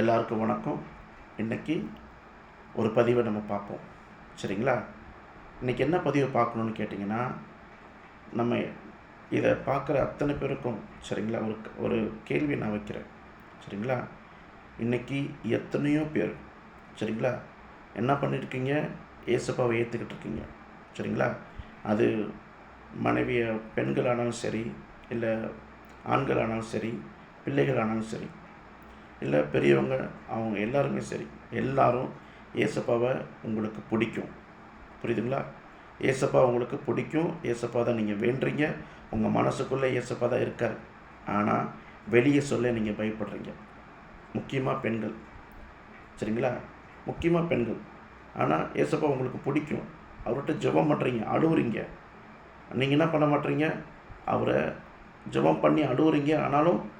எல்லாருக்கும் வணக்கம். இன்றைக்கி ஒரு பதிவை நம்ம பார்ப்போம். சரிங்களா? இன்றைக்கி என்ன பதிவை பார்க்கணுன்னு கேட்டிங்கன்னா நம்ம இதை பார்க்குற அத்தனை பேருக்கும் சரிங்களா ஒரு ஒரு கேள்வி நான் வைக்கிறேன். சரிங்களா? இன்றைக்கி எத்தனையோ பேர் சரிங்களா என்ன பண்ணியிருக்கீங்க ஏசப்பாவை ஏற்றுக்கிட்டு இருக்கீங்க. சரிங்களா? அது மனைவியை பெண்களானாலும் சரி இல்லை ஆண்களானாலும் சரி பிள்ளைகளானாலும் சரி இல்லை பெரியவங்க அவங்க எல்லாருமே சரி. எல்லாரும் ஏசப்பாவை உங்களுக்கு பிடிக்கும். புரியுதுங்களா? ஏசப்பா உங்களுக்கு பிடிக்கும். ஏசப்பா தான் நீங்கள் வேண்டுறீங்க. உங்கள் மனசுக்குள்ளே ஏசப்பா தான் இருக்கார். ஆனால் வெளியே சொல்ல நீங்கள் பயப்படுறீங்க. முக்கியமாக பெண்கள். சரிங்களா? முக்கியமாக பெண்கள். ஆனால் ஏசப்பா உங்களுக்கு பிடிக்கும். அவர்கிட்ட ஜெபம் பண்ணுறீங்க அழுவுறீங்க. நீங்கள் என்ன பண்ண மாட்டீங்க? அவரை ஜெபம் பண்ணி அழுவுறீங்க. ஆனாலும்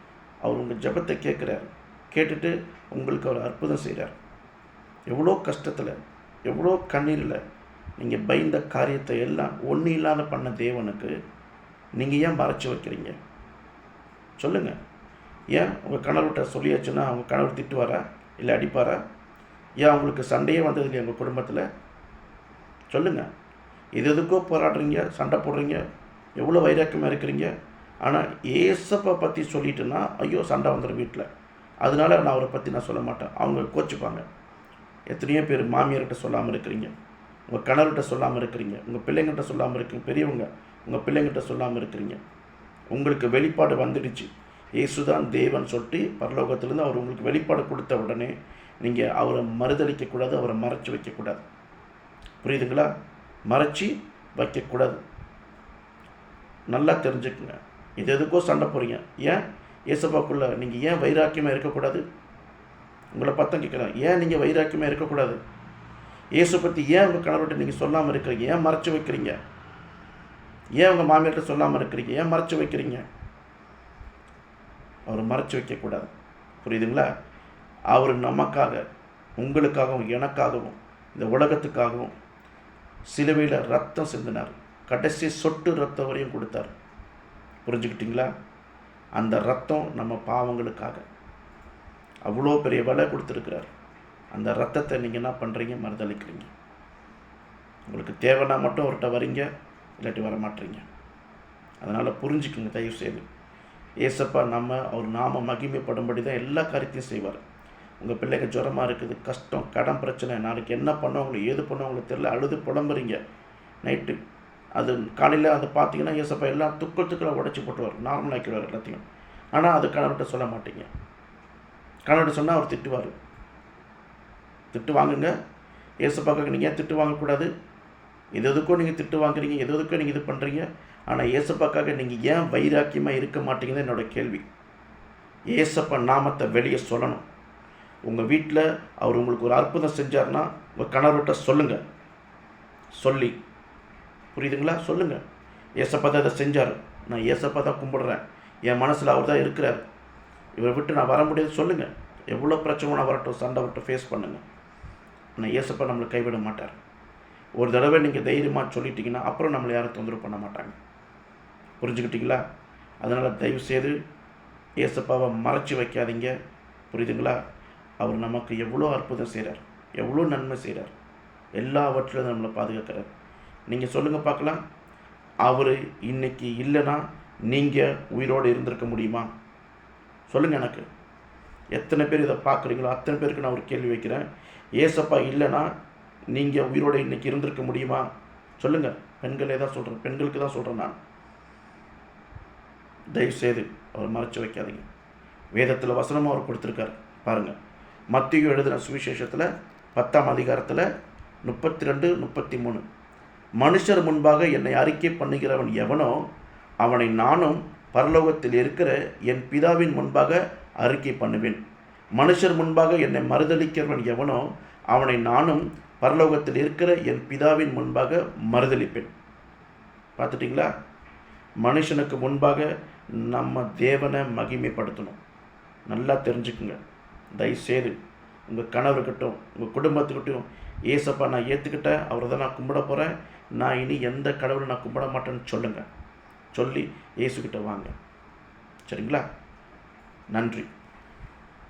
அவர் உங்கள் ஜெபத்தை கேட்குறாரு. கேட்டுட்டு உங்களுக்கு அவர் அற்புதம் செய்கிறார் எவ்வளோ கஷ்டத்தில் எவ்வளோ கண்ணீரில் நீங்கள் பயந்த காரியத்தை எல்லாம் ஒன்றும் இல்லாத பண்ண தேவனுக்கு நீங்கள் ஏன் மறைச்சி வைக்கிறீங்க? சொல்லுங்கள் ஏன் உங்கள் கணவர்கிட்ட சொல்லியாச்சுன்னா அவங்க கணவர் திட்டுவாரா? இல்லை அடிப்பாரா? ஏன் அவங்களுக்கு சண்டையே வந்தது இல்லையா உங்கள் குடும்பத்தில்? சொல்லுங்கள் இது எதுக்கோ போராடுறீங்க சண்டை போடுறீங்க எவ்வளோ வைராக்கியமாக இருக்கிறீங்க? ஆனால் ஏசப்பை பற்றி சொல்லிட்டுன்னா ஐயோ சண்டை வந்துடும் வீட்டில் அதனால நான் அவரை பற்றி நான் சொல்ல மாட்டேன். அவங்க கோச்சிப்பாங்க. எத்தனையோ பேர் மாமியார்கிட்ட சொல்லாமல் இருக்கிறீங்க. உங்கள் கணவர்கிட்ட சொல்லாமல் இருக்கிறீங்க. உங்கள் பிள்ளைங்கள்கிட்ட சொல்லாமல் இருக்கீங்க பெரியவங்க உங்கள் பிள்ளைங்கள்கிட்ட சொல்லாமல் இருக்கிறீங்க. உங்களுக்கு வெளிப்பாடு வந்துடுச்சு. இயேசுதான் தேவன் சொல்லிட்டு பரலோகத்திலேருந்து அவர் உங்களுக்கு வெளிப்பாடு கொடுத்த உடனே நீங்கள் அவரை மறுதளிக்கக்கூடாது அவரை மறைச்சி வைக்கக்கூடாது. புரியுதுங்களா? மறைச்சி வைக்கக்கூடாது. நல்லா தெரிஞ்சுக்குங்க. இது எதுக்கோ சண்டை போகிறீங்க ஏன்? ஏசப்பாக்குள்ளே நீங்கள் ஏன் வைராக்கியமாக இருக்கக்கூடாது? உங்களை பார்த்தா கேட்குறேன். ஏன் நீங்கள் வைராக்கியமாக இருக்கக்கூடாது? இயேசு பற்றி ஏன் உங்கள் கணவர்கிட்ட நீங்கள் சொல்லாமல் இருக்கிறீங்க? ஏன் மறைச்சி வைக்கிறீங்க? ஏன் உங்கள் மாமியார்கிட்ட சொல்லாமல் இருக்கிறீங்க? ஏன் மறைச்சி வைக்கிறீங்க? அவர் மறைச்சி வைக்கக்கூடாது. புரியுதுங்களா? அவர் நமக்காக உங்களுக்காகவும் எனக்காகவும் இந்த உலகத்துக்காகவும் சிலுவையில் ரத்தம் சிந்தினார். கடைசி சொட்டு ரத்தம் வரையும் கொடுத்தார். புரிஞ்சுக்கிட்டீங்களா? அந்த ரத்தம் நம்ம பாவங்களுக்காக. அவ்வளோ பெரிய விலை கொடுத்துருக்கிறார். அந்த ரத்தத்தை நீங்கள் என்ன பண்ணுறீங்க மறுதளிக்கிறீங்க. உங்களுக்கு தேவைன்னா மட்டும் அவர்கிட்ட வரீங்க இல்லாட்டி வர மாட்டீங்க. அதனால் புரிஞ்சுக்குங்க தயவு செய்து ஏசப்பா நம்ம அவர் நாம மகிமைப்படும்படி தான் எல்லா காரியத்தையும் செய்வார். உங்கள் பிள்ளைக்கு ஜுரமாக இருக்குது கஷ்டம் கடன் பிரச்சனை நாளைக்கு என்ன பண்ணவங்களோ ஏது பண்ணவங்களுக்கு தெரியல அழுது புலம்புறீங்க. நைட்டு அது காலையில் அதை பார்த்தீங்கன்னா ஏசப்பா எல்லாம் துக்கள் துக்களை உடச்சி போட்டுவார் நார்மல் ஆக்கிடுவார் எல்லாத்தையும். ஆனால் அது கணவர்கிட்ட சொல்ல மாட்டீங்க. கணவர்கிட்ட சொன்னால் அவர் திட்டுவார். திட்டு வாங்குங்க. ஏசப்பாக்காக நீங்கள் ஏன் திட்டு வாங்கக்கூடாது? எது எதுக்கோ நீங்கள் திட்டு வாங்குறீங்க எது எதுக்கோ நீங்கள் இது பண்ணுறீங்க ஆனால் ஏசப்பாக்காக நீங்கள் ஏன் வைராக்கியமாக இருக்க மாட்டீங்கன்னு என்னோட கேள்வி. ஏசப்பா நாமத்தை வெளியே சொல்லணும். உங்கள் வீட்டில் அவர் உங்களுக்கு ஒரு அற்புதம் செஞ்சார்னா உங்கள் கணவர்கிட்ட சொல்லுங்கள் சொல்லி புரியுதுங்களா? சொல்லுங்கள் ஏசப்பா தான் இதை செஞ்சார். நான் ஏசப்பா தான் கும்பிடுறேன். என் மனசில் அவர் தான் இருக்கிறார். இவரை விட்டு நான் வர முடியாது. சொல்லுங்கள் எவ்வளோ பிரச்சனை நான் வரட்டும் சண்டை விட்டு ஃபேஸ் பண்ணுங்கள் ஆனால் ஏசப்பா நம்மளை கைவிட மாட்டார். ஒரு தடவை நீங்கள் தைரியமாக சொல்லிட்டீங்கன்னா அப்புறம் நம்மளை யாரும் தொந்தரவு பண்ண மாட்டாங்க. புரிஞ்சுக்கிட்டீங்களா? அதனால் தயவு செய்து ஏசப்பாவை மறைச்சி வைக்காதீங்க. புரியுதுங்களா? அவர் நமக்கு எவ்வளோ அற்புதம் செய்கிறார் எவ்வளோ நன்மை செய்கிறார் எல்லாவற்றிலும் நம்மளை பாதுகாக்கிறார். நீங்கள் சொல்லுங்கள் பார்க்கலாம். அவர் இன்னைக்கு இல்லைன்னா நீங்கள் உயிரோடு இருந்திருக்க முடியுமா? சொல்லுங்கள் எனக்கு. எத்தனை பேர் இதை பார்க்குறீங்களோ அத்தனை பேருக்கு நான் ஒரு கேள்வி வைக்கிறேன். ஏசப்பா இல்லைன்னா நீங்கள் உயிரோடு இன்றைக்கி இருந்திருக்க முடியுமா? சொல்லுங்கள் பெண்களே தான் சொல்கிறேன் பெண்களுக்கு தான் சொல்கிறேன் நான். தயவுசெய்து அவர் மறைச்சு வைக்காதீங்க. வேதத்தில் வசனமாக அவர் கொடுத்துருக்காரு. பாருங்கள் மத்தியும் எழுதின சுவிசேஷத்தில் பத்தாம் அதிகாரத்தில் முப்பத்தி ரெண்டு முப்பத்தி மூணு மனுஷர் முன்பாக என்னை அறிக்கை பண்ணுகிறவன் எவனோ அவனை நானும் பரலோகத்தில் இருக்கிற என் பிதாவின் முன்பாக அறிக்கை பண்ணுவேன். மனுஷர் முன்பாக என்னை மறுதளிக்கிறவன் எவனோ அவனை நானும் பரலோகத்தில் இருக்கிற என் பிதாவின் முன்பாக மறுதளிப்பேன் பார்த்துட்டிங்களா? மனுஷனுக்கு முன்பாக நம்ம தேவனை மகிமைப்படுத்தணும். நல்லா தெரிஞ்சுக்குங்க. தயவுசெய்து உங்கள் கணவர்கிட்டும் உங்கள் குடும்பத்துக்கிட்டும் ஏசப்பா நான் ஏற்றுக்கிட்டேன் அவரை தான் நான் கும்பிட போகிறேன் நான் இனி எந்த கடவுளை நான் கும்பிட மாட்டேன்னு சொல்லுங்கள் சொல்லி இயேசுக்கிட்ட வாங்க. சரிங்களா? நன்றி.